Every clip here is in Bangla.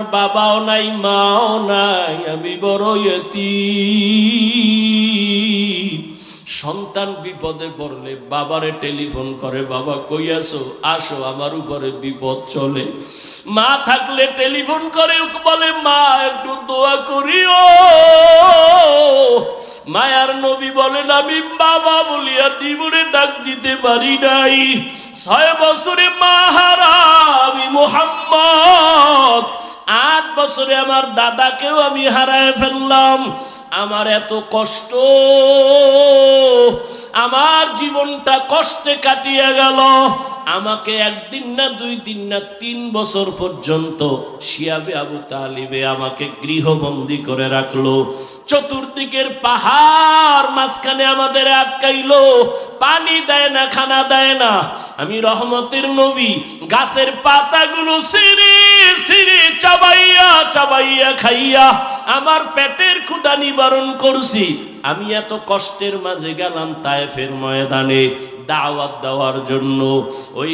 বাবাও নাই, মাও নাই, আমি বড় ইয়তীম। সন্তান বিপদে পড়লে বাবারে টেলিফোন করে, বাবা, কই আসো আসো, আমার উপরে বিপদ চলে। মা থাকলে টেলিফোন করে, বলে, মা, একটু দোয়া করিও। মায়ার নবী বলেন, আমি বাবা বলিয়া জীবনে ডাক দিতে পারি নাই। ছয় বছরে মা হারা, আমি মোহাম্মদ। আট বছরে আমার দাদাকেও আমি হারায় ফেললাম। আমার এত কষ্ট। আমার জীবনটা কষ্টে কাটিয়ে গেল। আমাকে একদিন না দুই দিন না তিন বছর পর্যন্ত শিয়াবে আবু তালিবে আমাকে গৃহবন্দী করে রাখল। চতুর্দিকের পাহাড় মাঝখানে আমাদের আটকাইলো। পানি দেয় না, খানা দেয় না। আমি রহমতের নবী, গাছের পাতাগুলো সিঁড়ি চাবাইয়া চাবাইয়া খাইয়া আমার পেটের ক্ষুদা নিবারণ করছি। আমি এত কষ্টের মাঝে গেলাম তায়েফের ময়দানে দাওয়াত দেওয়ার জন্য। ওই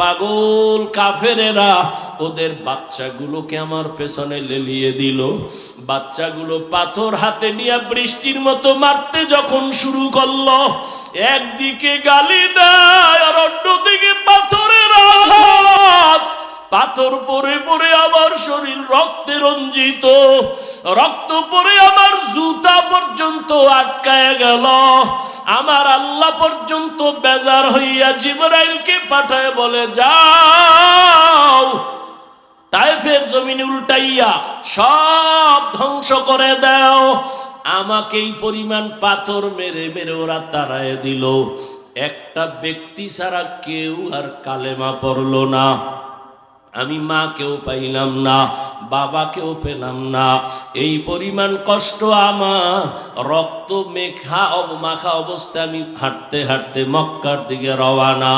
পাগল কাফেরেরা ওদের বাচ্চাগুলোকে আমার পেছনে লেলিয়ে দিল। বাচ্চাগুলো পাথর হাতে নিয়ে বৃষ্টির মতো মারতে যখন শুরু করল, একদিকে গালি দেয় আর অন্যদিকে পাথরের আঘাত। পাথর পরে পরে আমার শরীর রক্তে রঞ্জিত। রক্ত পরে আমার জুতা পর্যন্ত আটকায় গেল। আমার আল্লাহ পর্যন্ত বেজার হইয়া জিবরাইলকে পাঠায় বলে, যাও, তাইফের জমিন উল্টাইয়া সব ধ্বংস করে দাও। আমাকে এই পরিমাণ পাথর মেরে মেরে ওরা তাড়ায় দিল। একটা ব্যক্তি ছাড়া কেউ আর কালেমা পড়ল না। আমি মাকেও পাইলাম না, বাবাকেও পেলাম না। এই পরিমাণ কষ্ট আমার, রক্ত মেখা মাখা অবস্থায় আমি হাঁটতে হাঁটতে মক্কার দিকে রওয়ানা।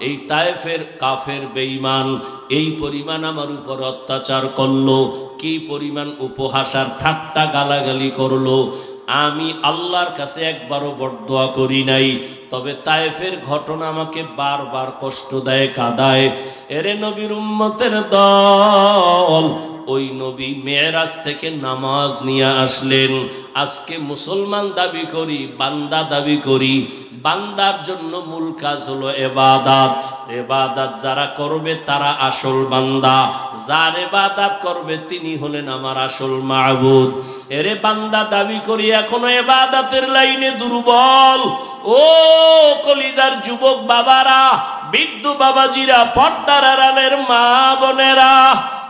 এই তায়েফের কাফের বেইমান এই পরিমাণ আমার উপর অত্যাচার করল, কি পরিমাণ উপহাসার ঠাট্টা গালাগালি করল। আমি আল্লাহর কাছে একবারও বরদোয়া করি নাই তবে তায়েফের ঘটনা আমাকে বারবার কষ্ট দেয় কাদায়। এরে নবীর উম্মতের দল ওই নবী মেয়েরাজ থেকে নামাজ নিয়ে আসলেন। আজকে মুসলমান দাবি করি, বান্দা দাবি করি। বান্দার জন্য মূল কাজ হলো এবাদাত। এবাদাত যারা করবে তারা আসল বান্দা। যার এবাদাত করবে তিনি হলেন আমার আসল মাহবুদ। এরে বান্দা দাবি করি, এখনও এবাদাতের লাইনে দুর্বল। ও কলিজার যুবক বাবারা বৃদ্ধ বাবাজিরা, পর্দার আড়ালের মা বোনেরা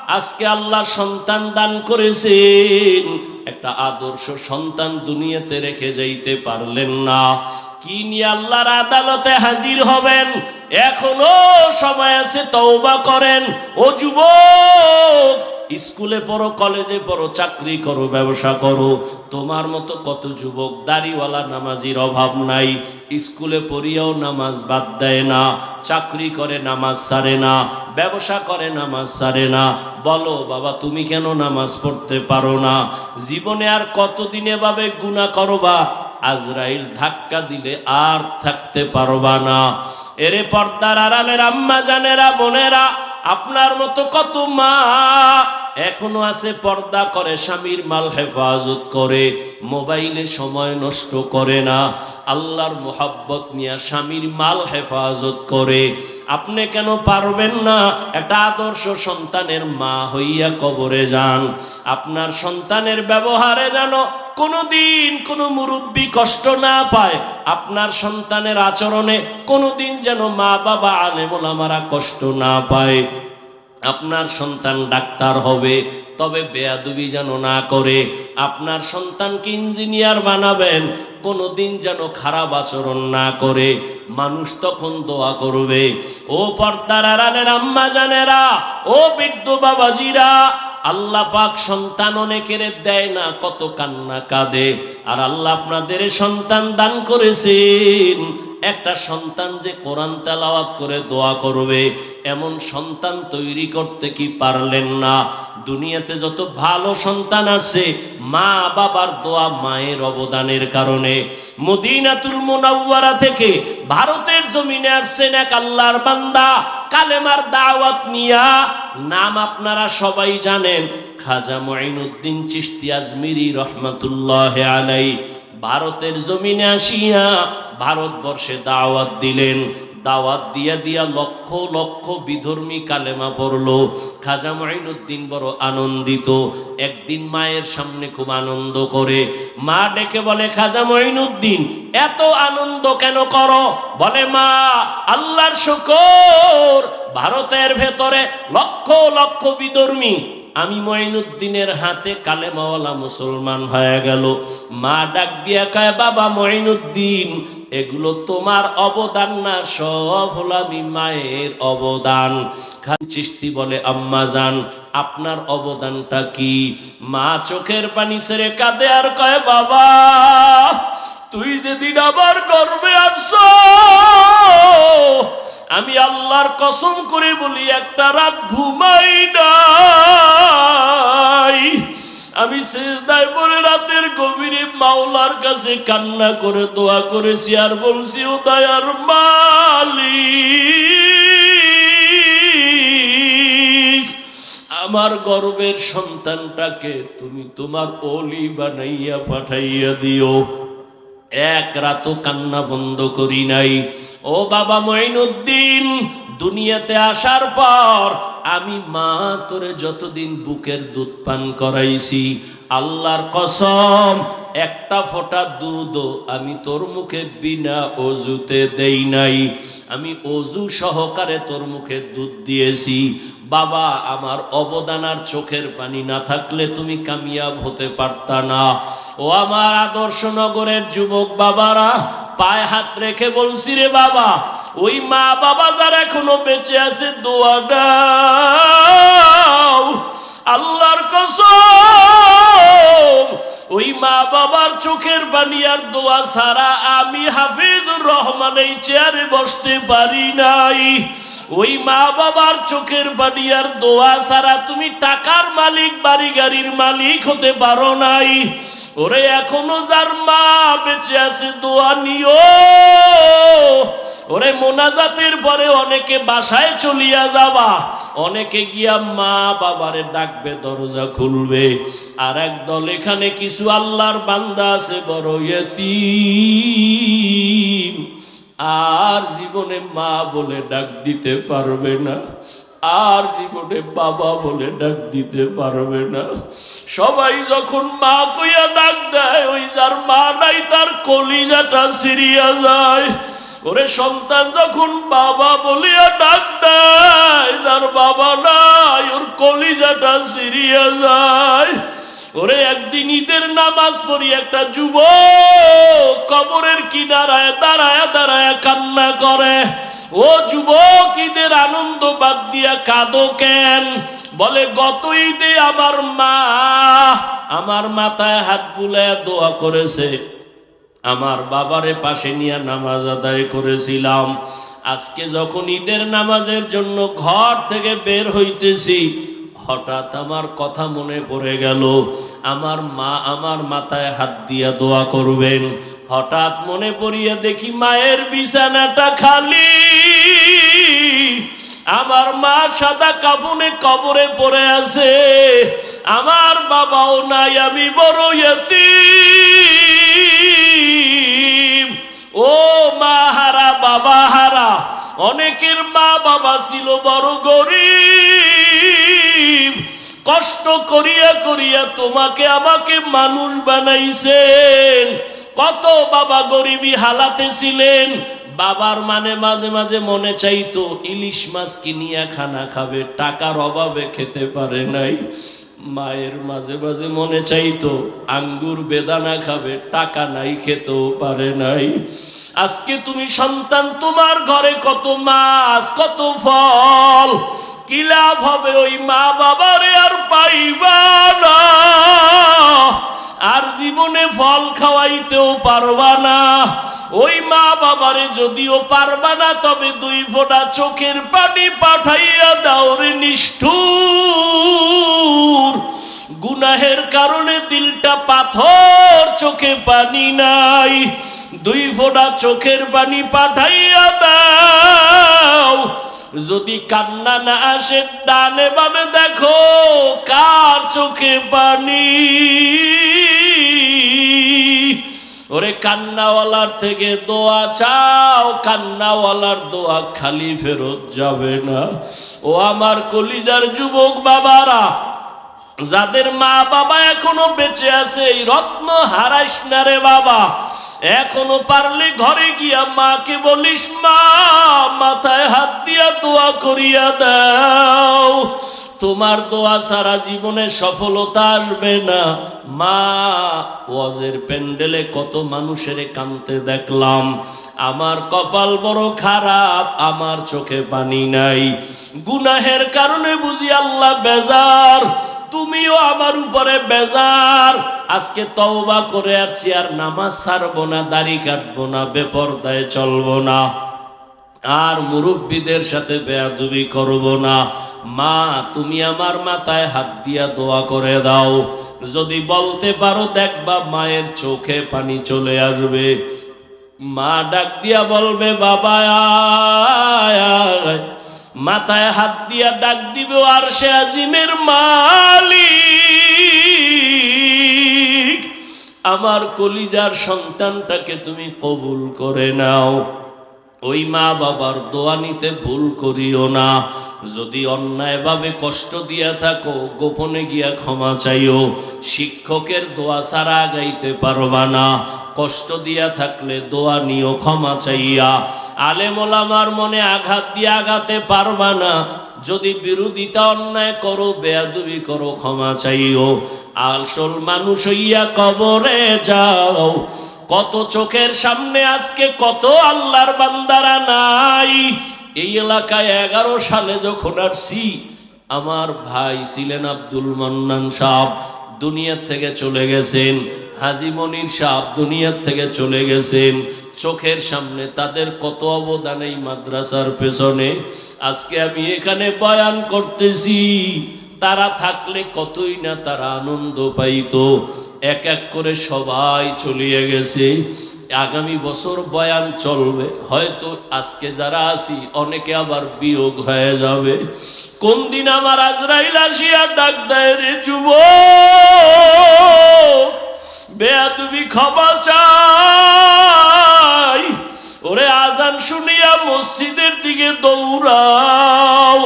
আজকে আল্লাহ সন্তান দান করেছেন। একটা আদর্শ সন্তান দুনিয়াতে রেখে যাইতে পারলেন না। কি নিয়ে আল্লাহর আদালতে হাজির হবেন? এখনও সময় আছে, তওবা করেন। ও যুবক, স্কুলে পড়ো, কলেজে পড়ো, চাকরি করো, ব্যবসা করো। তোমার মতো কত যুবক দাড়িওয়ালা নামাজির অভাব নাই, স্কুলে পড়িয়াও নামাজ বাদ দেয় না, চাকরি করে নামাজ সারে না, ব্যবসা করে নামাজ সারে না, বলো বাবা তুমি কেন নামাজ পড়তে পারো না? জীবনে আর কতদিন এভাবে গুণা করবা? আজরাইল ধাক্কা দিলে আর থাকতে পারবা না। এরে পর্দার আড়ালের আম্মা জানেরা বোনেরা, আপনার মতো কত মা এখনও আছে, পর্দা করে, স্বামীর মাল হেফাজত করে, মোবাইলে সময় নষ্ট করে না। আল্লাহর মোহাব্বত নিয়ে স্বামীর মাল হেফাজত করে। আপনি কেন পারবেন না? একটা আদর্শ সন্তানের মা হইয়া কবরে যান। আপনার সন্তানের ব্যবহারে যেন কোনোদিন কোনো মুরব্বী কষ্ট না পায়। আপনার সন্তানের আচরণে কোনোদিন যেন মা বাবা আলেমোলামারা কষ্ট না পায়। আপনার সন্তান ডাক্তার হবে, তবে বেয়াদুবি যেন না করে। আপনার সন্তানকে ইঞ্জিনিয়ার বানাবেন? কোনোদিন যেন খারাপ আচরণ না করে। মানুষ তখন দোয়া করবে, ও পর্দার আম্মা জানেরা, ও বৃদ্ধ বাবাজিরা, আল্লাহ পাক সন্তান অনেকের দেয় না, কত কান্না কাঁদে। আর আল্লাহ আপনাদের সন্তান দান করেছেন একটা সন্তান যে কোরআন তেলাওয়াত করে দোয়া করবে, এমন সন্তান তৈরি করতে কি পারলেন না? দুনিয়াতে যত ভালো সন্তান আছে, মা বাবার দোয়া মায়ের অবদানের কারণে। মদিনাতুল মোনাওয়ারা থেকে ভারতের জমিনে আসছেন এক আল্লাহর বান্দা, কালেমার দাওয়াত নিয়া। নাম আপনারা সবাই জানেন, খাজা মঈনুদ্দিন চিশতি আজমিরি রহমাতুল্লাহ আলাই ভারতের জমিনে আসিয়া ভারতবর্ষে দাওয়াত দিলেন। দাওয়াত দিয়া দিয়া লক্ষ লক্ষ বিধর্মী কালেমা পড়ল। খাজা মঈনুদ্দিন বড় আনন্দিত। একদিন মায়ের সামনে খুব আনন্দ করে। মা ডেকে বলে, খাজা মঈনুদ্দিন, এত আনন্দ কেন করো? বলে, মা, আল্লাহর শুকর, ভারতের ভেতরে লক্ষ লক্ষ বিধর্মী আমি মঈনুদ্দিনের হাতে কালেমাওয়ালা মুসলমান হয়ে গেল। মা ডাক দিয়া কয়, বাবা মঈনুদ্দিন, এগুলো তোমার অবদান না, সব হলো আমি মায়ের অবদান। খান চিস্তি বলে, আম্মা যান আপনার অবদানটা কি? মা চোখের পানি ছেড়ে কাঁদে আর কয়, বাবা, তুই যেদিন আবার গর্বে আসছ আমি আল্লাহর কসম করে বলি, একটা রাত ঘুমাই নাই। আমি শেষদায় পরে রাতের গভীরে মাওলার কাছে কান্না করে দোয়া করেছি, আর বলছি, ও দয়ার মালি আমার গর্বের সন্তানটাকে তুমি তোমার অলি বানাইয়া পাঠাইয়া দিও। এক রাতও কান্না বন্ধ করি নাই। ও বাবা মঈনুদ্দিন, দুনিয়াতে আসার পর আমি মা তোরে যতদিন বুকের দুধ পান করাইছি, আল্লাহর কসম একটা ফোঁটা দুধও আমি তোর মুখে বিনা অজুতে দেই নাই। আমি অজু সহকারে তোর মুখে দুধ দিয়েছি। বাবা, আমার অবদান আর চোখের পানি না থাকলে তুমি কামিয়াব হতে পারতা না। ও আমার আদর্শ নগরের যুবক বাবারা, পায়ে হাত রেখে বলছি রে বাবা, ওই মা বাবা যারা এখনও বেঁচে আছে, দোয়া আল্লাহর কসম ওই মা বাবার চোখের বানিয়ার দোয়া ছাড়া আমি হাফিজুর রহমান এই চেয়ারে বসতে পারি নাই। ওই মা বাবার চোখের বানিয়ার দোয়া ছাড়া তুমি টাকার মালিক বাড়ি গাড়ির মালিক হতে পারো নাই। ওরে, এখনও যার মা বেঁচে আছে, দোয়া নিও। ওরে মোনাজাতের পরে অনেকে বাসায় চলিয়া যাবা, অনেকে গিয়া মা বাবারে ডাকবে, দরজা খুলবে। আর এক দল এখানে কিছু আল্লাহর বান্দা আছে, বড় ইয়তীম। আর জীবনে মা বলে ডাক দিতে পারবে না, আর জীবনে বাবা বলে ডাক দিতে পারবে না। সবাই যখন মা কইয়া ডাক দেয়, ওই যার মা নাই, তার কলিজাটা সিরিয়া যায়। ওরে সন্তান যখন বাবা বলিয়া ডাক দেয়, যার বাবা নাই, ওর কলিজাটা সিরিয়া যায়। ওরে একদিন ঈদের নামাজ পড়ি, একটা যুব কবরের কিনারায় দাঁড়ায় দাঁড়ায় কান্না করে। ও যুবক, ঈদের আনন্দ বাদ দিয়া কাঁদো কেন? বলে, গত ঈদে আমার মা আমার মাথায় হাত বুলায় দোয়া করেছে। আমার বাবারে পাশে নিয়ে নামাজ আদায় করেছিলাম। আজকে যখন ঈদের নামাজের জন্য ঘর থেকে বের হইতেছি, হঠাৎ আমার কথা মনে পড়ে গেল। আমার মা আমার মাথায় হাত দিয়া দোয়া করবেন। হঠাৎ মনে পড়িয়া দেখি মায়ের বিছানাটা খালি। আমার মা সাদা কাপনে কবরে পড়ে আছে। আমার বাবাও নাই, আমি বড় ইয়তীম ও মা হারা, বাবা হারা, অনেকের মা বাবা ছিল বড় গরিব। কষ্ট করিয়া করিয়া তোমাকে আমাকে মানুষ বানাইছেন। কত বাবা গরিবী হালাতে ছিলেন। বাবার মানে মাঝে মাঝে মনে চাইতো, ইলিশ মাছ কিনিয়া খানা খাবে, টাকার অভাবে খেতে পারে নাই। মায়ের মাঝে মাঝে মনে চাইতো, আঙ্গুর বেদানা খাবে, টাকা নাই, খেতেও পারে নাই। আজকে তুমি সন্তান, তোমার ঘরে কত মাছ, কত ফল, কি লাভ হবে ওই মা বাবারে জীবন ফল খাওয়াইতেও পারবা না। ওই মা বাবারে যদিও পারবা না, তবে দুই ফোঁটা চোখের পানি পাঠাইয়া দাও রে নিষ্ঠুর। গুনাহের কারণে দিলটা পাথর, চোখে পানি নাই। দুই ফোঁটা চোখের পানি পাঠাইয়া দাও। যদি কান্না না আসে, ডানে বামে দেখো কার চোখে পানি। ওরে কান্নাওয়ালার থেকে দোয়া চাও, কান্নাওয়ালার দোয়া খালি ফেরত যাবে না। ও আমার কলিজার যুবক বাবারা, যাদের মা বাবা এখনও বেঁচে আছে, এই রত্ন হারাইস না রে বাবা। এখনও পারলে ঘরে গিয়া মাকে বলিস, মা, মাথায় হাত দিয়া দোয়া করিয়া দাও। তোমার দোয়া সারা জীবনে সফলতা আসবে না। মা, ওয়াজের প্যান্ডেলে কত মানুষের কানতে দেখলাম। আমার কপাল বড় খারাপ, আমার চোখে পানি নাই। গুনাহের কারণে বুঝি আল্লাহ বেজার। তুমিও আমার উপরে বেজার। আজকে তওবা করে আসছি আর নামাজ ছাড়বো না, দাড়ি কাটবো না, বেপরদায় চলবো না। আর মুরব্বীদের সাথে বেয়াদুবি করব না। মা, তুমি আমার মাথায় হাত দিয়া দোয়া করে দাও। যদি বলতে পারো, দেখবা মায়ের চোখে পানি চলে আসবে। মা ডাক দিয়া বলবে, বাবা। মাথায় হাত দিয়া ডাক দিবে, আর সে আজিমের মালিক। আমার কলিজার সন্তানটাকে তুমি কবুল করে নাও। ওই মা বাবার দোয়া নিতে ভুল করিও না। যদি অন্যায়ভাবে কষ্ট দিয়া থাকো, গোপনে গিয়া ক্ষমা চাইও। শিক্ষকের দোয়া ছাড়া গাইতে পারবা না। কষ্ট দিয়া থাকলে দোয়া নিও, ক্ষমা চাইয়া। আলেমোলামার মনে আঘাত দিয়ে আঘাতে পারবা না। যদি বিরোধিতা অন্যায় করো, বেয়াদুবি করো, ক্ষমা চাইও। আসল মানুষ হইয়া কবরে যাও। কত চোখের সামনে আজকে কত আল্লাহর বান্দারা নাই। এই এলাকায় এগারো সালে যখন আসছি, আমার ভাই ছিলেন আব্দুল মান্নান সাহ দুনিয়ার থেকে চলে গেছেন। হাজি মনির সাহ দুনিয়ার থেকে চলে গেছেন। চোখের সামনে তাদের কত অবদান এই মাদ্রাসার পেছনে। আজকে আমি এখানে বয়ান করতেছি, তারা থাকলে কতই না তারা আনন্দ পাইত। এক এক করে সবাই চলিয়ে গেছে। আগামী বছর বয়ান চলবে, হয়তো আজকে যারা আছি, অনেকে আবার বিয়োগ হয়ে যাবে। কোন দিন আমার আজরাইল আসিয়া ডাক দেয়, রে যুব বেয়া তুমি ক্ষমা চাই। ওরে আজান শুনিয়া মসজিদের দিকে দৌড়াও।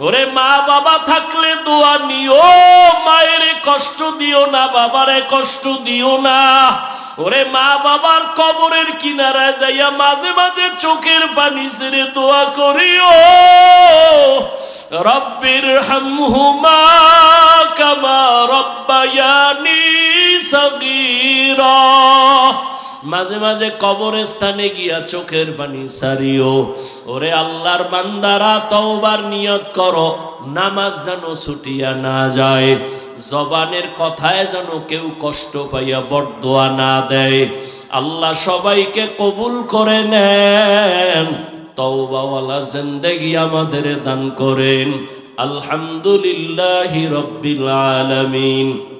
ওরে মা বাবা থাকলে দোয়া নিও। মায়ের কষ্ট দিও না, বাবারে কষ্ট দিও না। ওরে মা বাবার কবরের কিনারায় যাইয়া মাঝে মাঝে চোখের পানি ছেড়ে দোয়া করিও। রব্বির হামহুমা কামা রব্বায়ানি সগীরা। মাঝে মাঝে কবরস্থানে গিয়া চোখের পানি সারিও। ওরে আল্লাহর বান্দারা, তওবার নিয়ত করো, নামাজ যেন ছুটিয়া না যায়। জবানের কথায় যেন কেউ কষ্ট পাইয়া বরদোয়া না দেয়। আল্লাহ সবাইকে কবুল করে নেন, তওবাওয়ালা জিন্দেগি আমাদের দান করেন। আলহামদুলিল্লাহি রব্বিল আলামিন।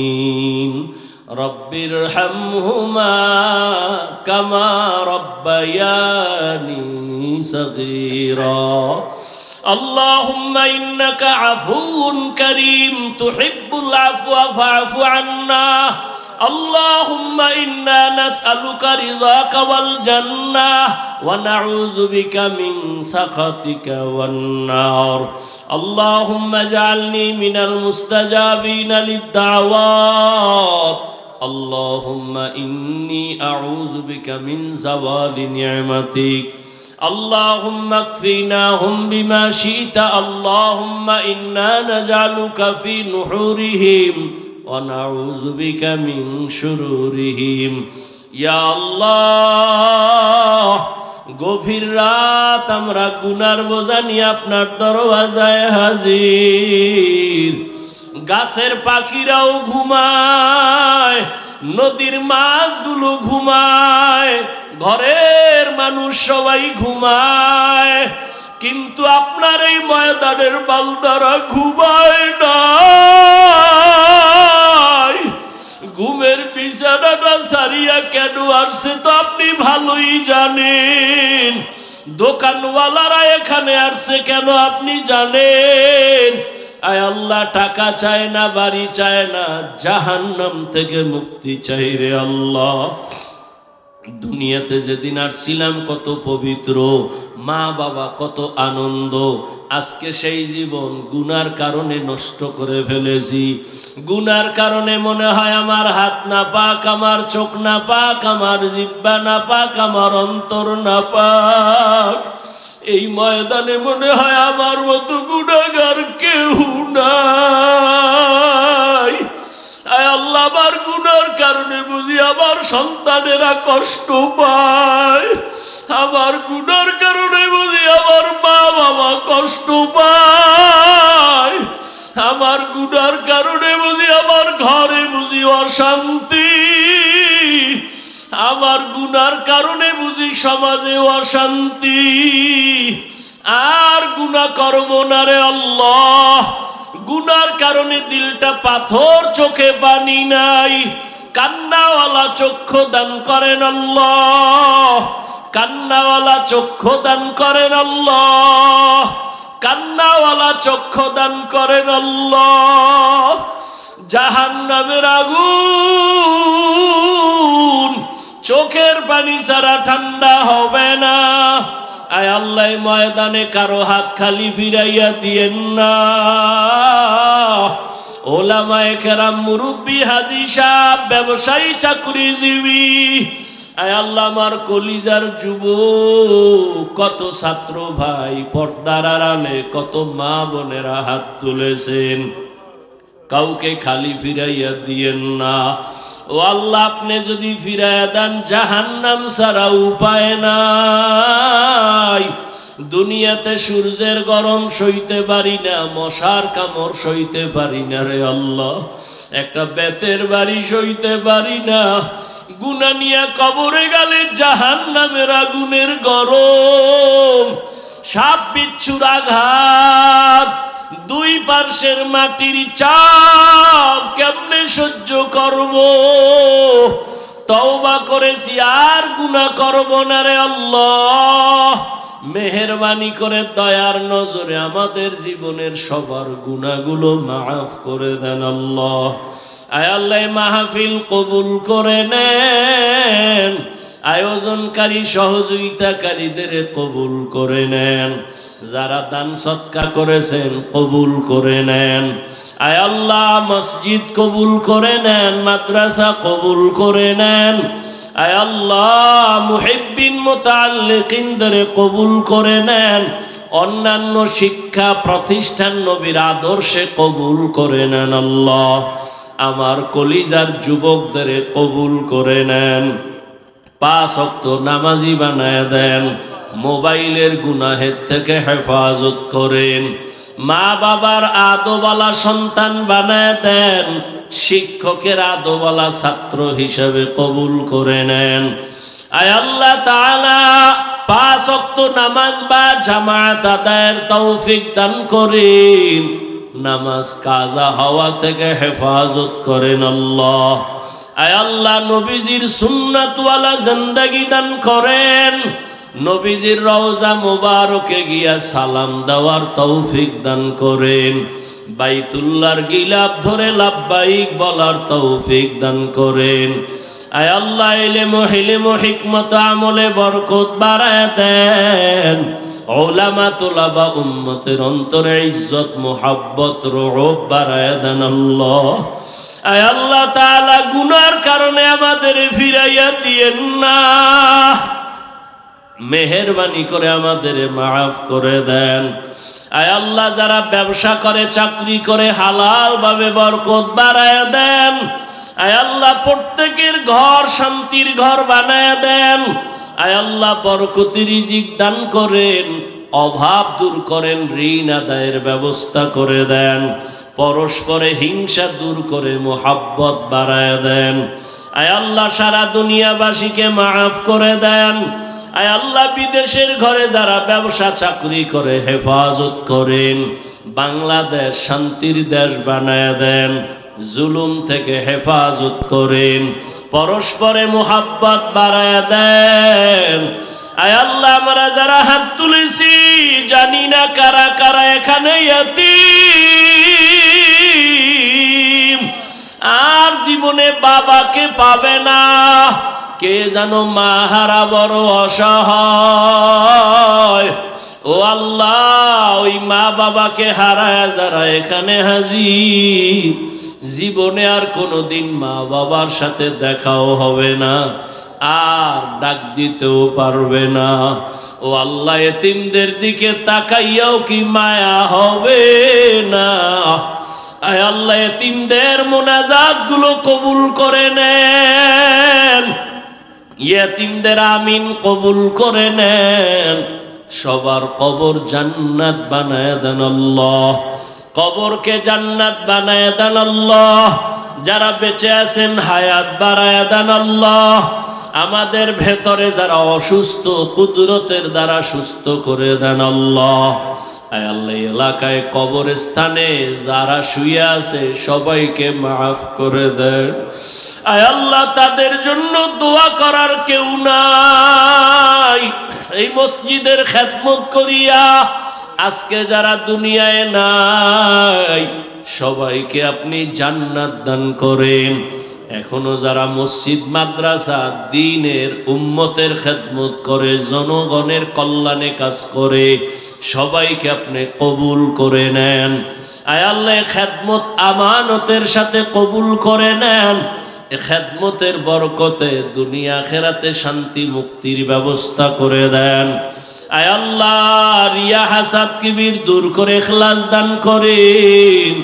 رب ارحمهما كما ربياني صغيرا اللهم إنك عفو كريم تحب العفو فاعف عنا اللهم إنا نسألك رضاك والجنة ونعوذ بك من سخطك والنار اللهم اجعلني من المستجابين للدعوات اللهم إني أعوذ بك من زوال نعمتك اللهم اكفناهم بما شئت اللهم إنا نجعلك في نحورهم ونعوذ بك من شرورهم يا الله গভীর রাত আমরা গুনার বোঝা নিয়ে আপনার দরওয়াজায় হাজির গাছের পাখিরাও ঘুমায়, নদীর মাছগুলো ঘুমায়, ঘরের মানুষ সবাই ঘুমায়। কিন্তু আপনার এই ময়দানের বালদারা ঘুমায় না ঘুমের বিছানাটা সারিয়া কেন আসছে তো আপনি ভালোই জানেন। দোকানওয়ালারা এখানে আসছে কেন আপনি জানেন? আয় আল্লাহ, টাকা চায় না, বাড়ি চায় না, জাহান্নাম থেকে মুক্তি চাই রে আল্লাহ। দুনিয়াতে যেদিন আসছিলাম, কত পবিত্র মা বাবা কত আনন্দ, আজকে সেই জীবন গুনার কারণে নষ্ট করে ফেলেছি। গুনার কারণে মনে হয় আমার হাত না পাক, আমার চোখ না পাক, আমার জিব্বা না পাক, আমার অন্তর না পাক। এই ময়দানে মনে হয় আমার মতো গুণাগার কেউ নাই। আল্লাহ, আমার গুনার কারণে বুঝি আমার সন্তানেরা কষ্ট পায়। আমার গুনার কারণে বুঝি আমার মা বাবা কষ্ট পায়। আমার গুনার কারণে বুঝি আমার ঘরে বুঝি অশান্তি। আমার গুনার কারণে বুঝি সমাজে অশান্তি। আর গুণা করব না রে আল্লাহ। গুনার কারণে দিলটা পাথর চোখে পানি নাই। কান্নাওয়ালা চক্ষু দান করেন আল্লাহ। কান্নাওয়ালা চক্ষু দান করেন আল্লাহ। কান্নাওয়ালা চক্ষু দান করেন আল্লাহ। জাহান নামের আগুন চোখের পানি ছাড়া ঠান্ডা হবে না। আয় আল্লাহ ময়দানে কারও হাত খালি ফিরাইয়া দিয়েন না। ওলামায়ে কেরাম, মুরব্বী, হাজি সাহ ব্যবসায়ী, চাকরিজীবী, আয় আল্লাহ, আমার কলিজার যুব কত ছাত্র ভাই, পর্দার আড়ালে কত মা বোনেরা হাত তুলেছেন। কাউকে খালি ফিরাইয়া দিয়েন না। ও আল্লাহ, আপনি যদি ফিরাইয়া দেন, জাহান্নাম ছাড়া উপায় নাই। দুনিয়াতে সূর্যের গরম সইতে পারি না, মশার কামড় সইতে পারি না রে আল্লাহ। একটা বেতের বাড়ি সইতে পারি না। গুনা নিয়ে কবরে গেলে জাহান নামের আগুনের গরম। সাপ বিচ্ছুর আঘাত। দুই পার্শ্বের মাটির চাপ কেমনে সহ্য করব? তওবা করেছি, আর গুনাহ করব না রে আল্লাহ। মেহেরবানি করে দয়ার নজরে আমাদের জীবনের সবার গুণাগুলো মাফ করে দেন আল্লাহ। আয় আল্লাহ মাহফিল কবুল করে নেন। আয়োজনকারী, সহযোগিতাকারীদের কবুল করে নেন। যারা দান সৎকার করেছেন, কবুল করে নেন। আয় আল্লাহ, মসজিদ কবুল করে নেন, মাদ্রাসা কবুল করে নেন। আয় আল্লাহ, মুহিব্বিন মোতাল্লিকিনদের কবুল করে নেন। অন্যান্য শিক্ষা প্রতিষ্ঠান নবীর আদর্শে কবুল করে নেন আল্লাহ। আমার কলিজার যুবকদের কবুল করে নেন। পাঁচ অক্ত নামাজি বানায় দেন। মোবাইলের গুনাহের থেকে হেফাজত করেন। মা বাবার আদোবালা সন্তান বানায় দেন, শিক্ষকের আদোবালা ছাত্র হিসেবে কবুল করে নেন। আয় আল্লাহ তাআলা, পাঁচ অক্ত নামাজ বা জামাত আদায়ের তৌফিক দান করেন। নামাজ কাজা হওয়া থেকে হেফাজত করেন আল্লাহ। আয় আল্লাহ নবীজির সুন্নাতওয়ালা জিন্দেগি দান করেন। নবীজির রওজা মোবারকে গিয়া সালাম দেওয়ার তৌফিক দান করেন। বাইতুল্লাহর গিলাপ ধরে লাভবাইক বলার তৌফিক দান করেন। আয় আল্লাহ এলে মহিলে হিকমত আমলে বরকত বাড়ায় দেন। ওলামা, তোলাবা, উম্মতের অন্তরে ইজ্জত, মোহাব্বত রোগ বাড়ায় দেন আল্লাহ। আয় আল্লাহ তাআলা, গুনার কারণে আমাদের ফিরাইয়া দিয়েন না। মেহেরবানি করে আমাদের মাফ করে দেন। আয় আল্লাহ, যারা ব্যবসা করে, চাকরি করে হালাল ভাবে বরকত বাড়ায় দেন। আয় আল্লাহ, প্রত্যেকের ঘর, শান্তির ঘর বানায় দেন। আয় আল্লাহ, বরকতি রিজিক দান করেন, অভাব দূর করেন, ঋণ আদায়ের ব্যবস্থা করে দেন। পরস্পরে হিংসা দূর করে, মোহাব্বত বাড়ায় দেন। আয় আল্লাহ, সারা দুনিয়াবাসীকে মাফ করে দেন। আয় আল্লাহ, বিদেশের ঘরে যারা ব্যবসা চাকরি করে, হেফাজত করেন। বাংলাদেশ শান্তির দেশ বানায় দেন, জুলুম থেকে হেফাজত করেন, পরস্পরে মোহাব্বত বাড়ায় দেন। আয় আল্লাহ, আমরা যারা হাত তুলেছি, জানি না কারা কারা এখানে আর জীবনে বাবাকে পাবে না। কে যেন মাহারা বড় অসহায়? ও আল্লাহ, ওই মা বাবাকে হারায় যারা এখানে হাজির, জীবনে আর কোনোদিন মা বাবার সাথে দেখাও হবে না, আর ডাক দিতেও পারবে না। ও আল্লাহ, এতিমদের দিকে তাকাইয়াও কি মায়া হবে না? আল্লাহ, এতিমদের মোনাজাতগুলো কবুল করে নেন। ইয়েতিমদের আমিন কবুল করে নেন। সবার কবর জান্নাত বানায় দেন আল্লাহ। কবরকে জান্নাত বানায় দেন আল্লাহ। যারা বেঁচে আছেন, হায়াত বাড়ায় দেন আল্লাহ। আমাদের ভেতরে যারা অসুস্থ, কুদরতের দ্বারা সুস্থ করে দেন আল্লাহ। আল্লাহ এলাকায় কবরস্থানে যারা শুয়ে আছে, সবাইকে মাফ করে দেন। আয় আল্লাহ, তাদের জন্য দোয়া করার কেউ নাই। এই মসজিদের খেদমত করিয়া আজকে যারা দুনিয়ায় নাই, সবাইকে আপনি জান্নাত দান করেন। এখনও যারা মসজিদ, মাদ্রাসা, দিনের উম্মতের খেদমত করে, জনগণের কল্যাণে কাজ করে, সবাইকে আপনি কবুল করে নেন। আয় আল্লাহ খেদমত আমানতের সাথে কবুল করে নেন। খেদমতের বরকতে দুনিয়া খেরাতে শান্তি মুক্তির ব্যবস্থা করে দেন। আয় আল্লাহ, রিয়া হাসাদ কিবির দূর করে খ্লাস দান করেন।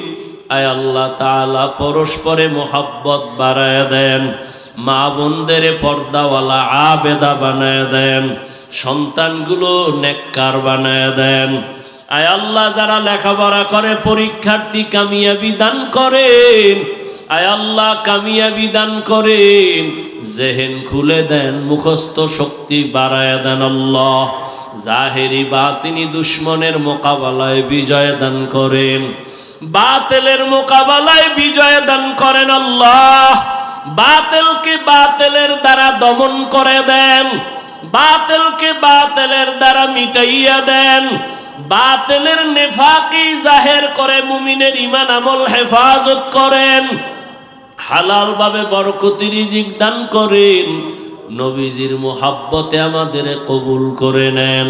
আয় আল্লাহ তাআলা পরস্পরে মোহাব্বত বাড়ায় দেন। মা বোনদের পর্দাওয়ালা আবেদা বানায় দেন। সন্তানগুলো নেককার বানায় দেন। আয় আল্লাহ, যারা লেখাপড়া করে, পরীক্ষার্থী কামিয়াবি দান করেন। আয় আল্লাহ কামিয়াবি দান করেন, জেহেন খুলে দেন, মুখস্থ শক্তি বাড়ায় দেন আল্লাহ। জাহেরি বাতিনি দুশ্মনের মোকাবেলায় বিজয় দান করেন। বাতেলের মোকাবেলায় বিজয় দান করেন আল্লাহ। বাতেলকে বাতেলের দ্বারা দমন করে দেন। বাতেলকে বাতেলের দ্বারা মিটাইয়া দেন। বাতেলের নেফাকি জাহের করে মুমিনের ইমান আমল হেফাজত করেন। হালাল ভাবে বরকতি রিজিক দান করেন। নবীজির মোহাব্বতে আমাদের কবুল করে নেন।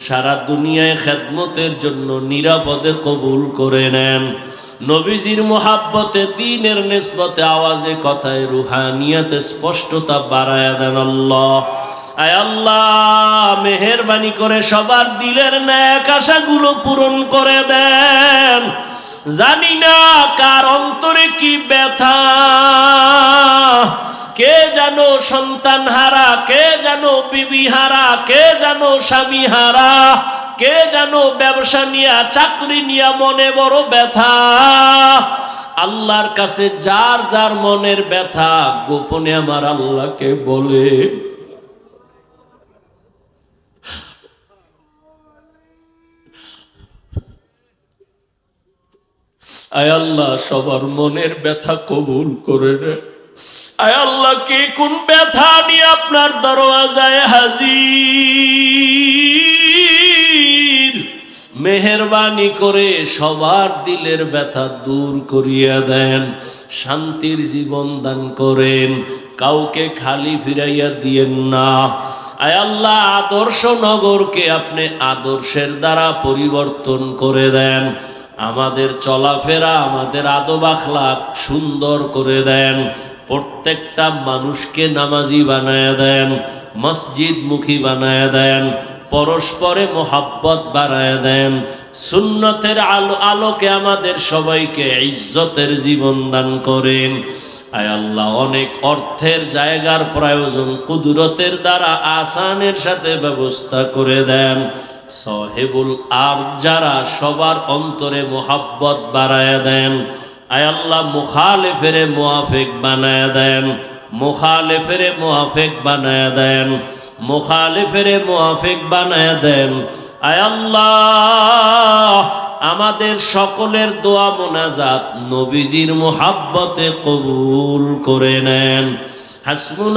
সারা দুনিয়ায় খেদমতের জন্য নিরাপদে কবুল করে নেন। নবীজির মোহাব্বতে, দিনের নেসবতে, আওয়াজে, কথায়, রুহানিয়াতে স্পষ্টতা বাড়ায় দেন আল্লাহ। আয় আল্লাহ, মেহরবানি করে সবার দিলের ন্যাক আশাগুলো পূরণ করে দেন। জানি না কার অন্তরে কি ব্যথা। কে জানো সন্তান হারা, কে জানো বিবি হারা, কে জানো স্বামী হারা, কে জানো ব্যবসা নিয়া, চাকরি নিয়া মনে বড় ব্যথা। আল্লাহর কাছে যার যার মনের ব্যথা, গোপনে আমার আল্লাহকে বলে। আয় আল্লাহ, সবার মনের ব্যথা কবুল করে নে। আয় আল্লাহ, কে কোন ব্যথা নিয়ে আপনার দরওয়াজায় হাজির? মেহরবানি করে সবার দিলের ব্যথা দূর করিয়া দেন, শান্তির জীবন দান করেন, কাউকে খালি ফিরাইয়া দিয়েন না। আয় আল্লাহ, আদর্শ নগরকে আপনি আদর্শের দ্বারা পরিবর্তন করে দেন আমাদের চলাফেরা, আমাদের আদব আখলাক সুন্দর করে দেন। প্রত্যেকটা মানুষকে নামাজি বানায় দেন মসজিদ মুখী বানায় দেন, পরস্পরে মোহাব্বত বাড়ায় দেন। সুন্নতের আলো আলোকে আমাদের সবাইকে ইজ্জতের জীবন দান করেন। আয় আল্লাহ, অনেক অর্থের জায়গার প্রয়োজন, কুদরতের দ্বারা আসানের সাথে ব্যবস্থা করে দেন। সহেবুল আর যারা সবার অন্তরে মোহাব্বত বাড়ায় দেন, আয় আল্লাহ মুখালেফেরে মুআফেক বানায় দেন, মুখালেফেরে মুআফেক বানায় দেন, মুখালেফেরে মুআফেক বানায় দেন। আয় আল্লাহ, আমাদের সকলের দোয়া মোনাজাত নবীজির মোহাব্বতে কবুল করে নেন। হাসমুন